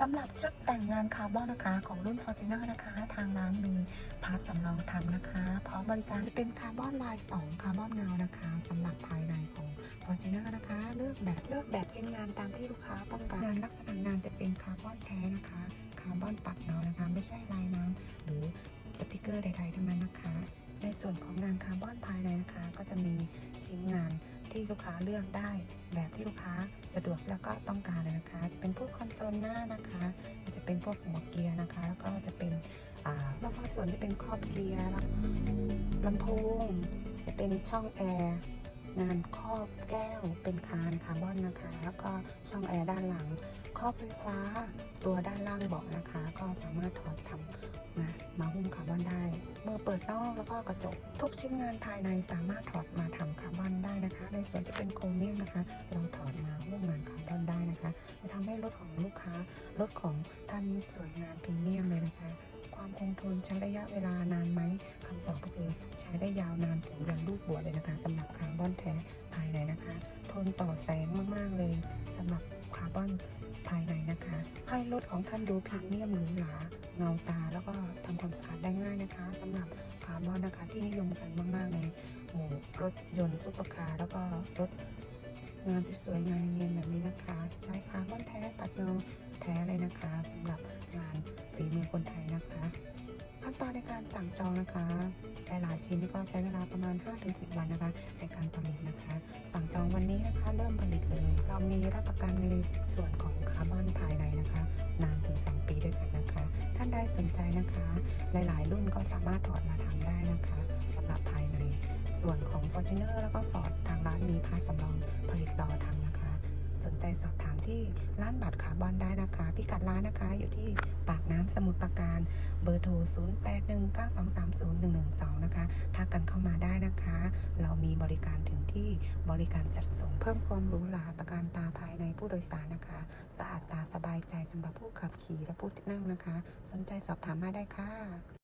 สำหรับชุดแต่งงานคาร์บอนนะคะ ของรุ่น Fortuner นะคะ ทางร้านมีพาร์ทสำรองทำนะคะพร้อมบริการจะเป็นคาร์บอนลาย 2 คาร์บอนเงานะคะสำหรับภายในของ Fortuner นะคะ เลือกแบบเลือกแบบชิ้นงานตามที่ลูกค้าต้องการงานลักษณะงานจะเป็นคาร์บอนแท้นะคะคาร์บอนปัดเงานะคะ ไม่ใช่ลายน้ำหรือสติกเกอร์ใดๆทั้งนั้นนะคะ ในส่วนของงานคาร์บอนภายในนะคะ ก็จะมีชิ้นงานที่ลูกค้าเลือกได้แบบที่ลูกค้าสะดวกแล้วก็ต้องการเลยนะคะ จะเป็นพวกคอนโซลหน้านะคะจะเป็นพวกหัวเกียร์นะคะ แล้วก็จะเป็นแล้วก็ส่วนที่เป็นครอบเกียร์ลำโพงจะเป็นช่องแอร์งานครอบแก้วเป็นคานคาร์บอนนะคะ แล้วก็ช่องแอร์ด้านหลัง ครอบไฟฟ้าตัวด้านล่างเบาะนะคะ ก็สามารถถอดทำนะมา เปิดนอกแล้วก็กระจก ทุกชิ้นงานภายในสามารถถอดมาทำคาร์บอนได้นะคะ ในส่วนที่เป็นโครเมียมนะคะ เราถอดมาหุ้มงานคาร์บอนได้นะคะ จะทำให้รถของลูกค้ารถของท่านนี้สวยงามพรีเมียมเลยนะคะ ความคงทนใช้ระยะเวลานานไหมคำตอบก็คือใช้ได้ยาวนานถึงยันลูกบวชเลยนะคะสำหรับคาร์บอนแท้ภายในนะคะ ทนต่อแสงมากๆเลยสำหรับคาร์บอนภายในนะคะ ให้รถของท่านดูพรีเมียมหรูหรา เงาตาแล้วก็ทำความสะอาดได้ง่ายนะคะสำหรับคาร์บอนนะคะที่นิยมกันมาก ๆ ในหมู่รถยนต์ซุปเปอร์คาร์แล้วก็รถงานที่สวยงามเนียนแบบนี้นะคะ ใช้คาร์บอนแท้ตัดเงาแท้เลยนะคะสำหรับงานฝีมือคนไทยนะคะ ขั้นตอนในการสั่งจองนะคะหลายๆชิ้นนี่ก็ใช้เวลาประมาณ 5-10 วันนะคะ ในการผลิตนะคะ สั่งจองวันนี้นะคะ เริ่มผลิตเลย เรามีรับประกันในส่วนของคาร์บอนภายในนะคะนาน ท่านใดสนใจนะคะ หลายๆ รุ่นก็สามารถถอดมาทำได้นะคะสำหรับภายใน ส่วนของ Fortuner แล้วก็ Ford ทางร้านมีพาร์ทสำรองผลิตรอทำนะคะ สนใจสอบถามที่ร้านบัตรคาร์บอนได้นะคะ พิกัดร้านนะคะอยู่ที่ปากน้ำสมุทรปราการเบอร์โทร 0819230112 นะคะทักกันเข้ามาได้นะคะ เรามีบริการถึง ที่บริการจัดส่งเพิ่มความหรู้หราตะการตาภายในผู้โดยสารนะคะสะอาดตาสบายใจสำหรับผู้ขับขี่และผู้นั่งนะคะ สนใจสอบถามมาได้ค่ะ